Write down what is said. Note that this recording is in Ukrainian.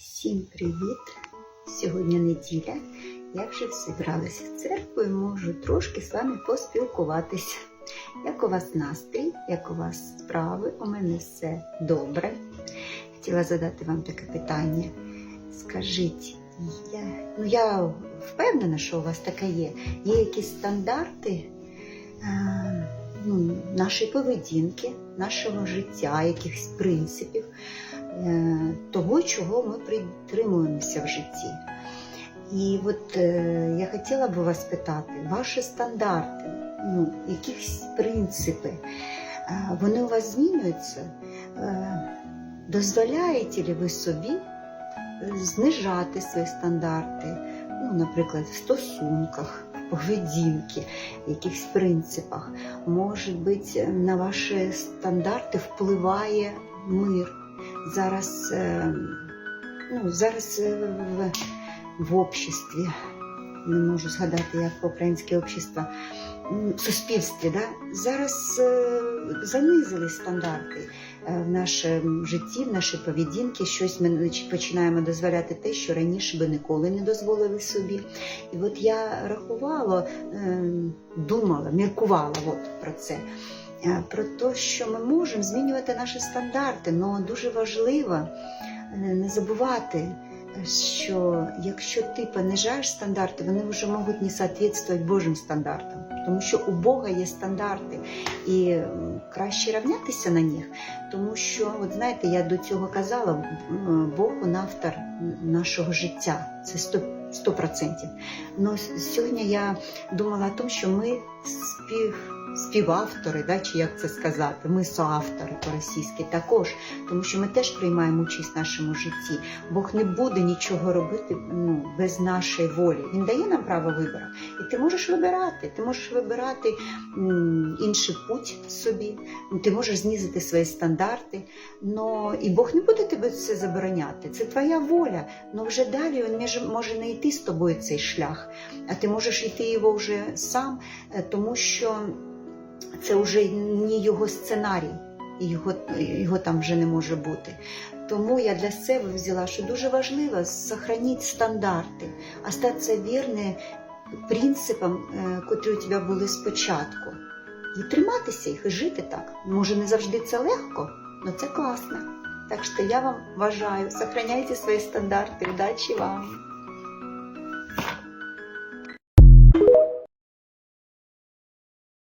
Всім привіт! Сьогодні неділя. Я вже зібралася в церкву і можу трошки з вами поспілкуватися. Як у вас настрій, як у вас справи? У мене все добре. Хотіла задати вам таке питання. Скажіть, я, ну я впевнена, що у вас таке є. Є якісь стандарти е, ну, нашої поведінки, нашого життя, якихось принципів, того, чого ми притримуємося в житті. І от е, я хотіла б вас питати, ваші стандарти, ну, якісь принципи, е, вони у вас змінюються? Е, дозволяєте ли ви собі знижати свої стандарти, ну, наприклад, в стосунках, в якихось принципах? Може бути, на ваші стандарти впливає мир. Зараз, е, ну, зараз е, в, в обществі, не можу згадати, як по-українськи общество, в суспільстві, да? зараз е, занизили стандарти в нашому житті, в нашій поведінці. Щось ми починаємо дозволяти те, що раніше би ніколи не дозволили собі. І от я рахувала, е, думала, міркувала от про це. Про те, що ми можемо змінювати наші стандарти, але дуже важливо е, не забувати, що якщо ти понижаєш стандарти, вони вже можуть не соответствовать Божим стандартам, тому що у Бога є стандарти, і краще рівнятися на них, тому що, от знаєте, я до цього казала, Бог он автор нашого життя, це 100%. 100%. Но сьогодні я думала о тому, що ми спів, співавтори, да, чи як це сказати, ми соавтори по-російськи також, тому що ми теж приймаємо участь в нашому житті. Бог не буде нічого робити ну, без нашої волі. Він дає нам право вибору. І ти можеш вибирати. Ти можеш вибирати м, інший путь собі, ти можеш знизити свої стандарти. Но і Бог не буде тебе це забороняти. Це твоя воля. Но вже далі він може не йти з тобою цей шлях, а ти можеш йти його вже сам, е, тому що це вже не його сценарій, його, його там вже не може бути. Тому я для себе взяла, що дуже важливо сохранити стандарти, остатися вірним принципам, е, котрі у тебе були спочатку. І триматися їх, і жити так. Може, не завжди це легко, але це класно. Так що я вам бажаю, сохраняйте свої стандарти. Удачі вам!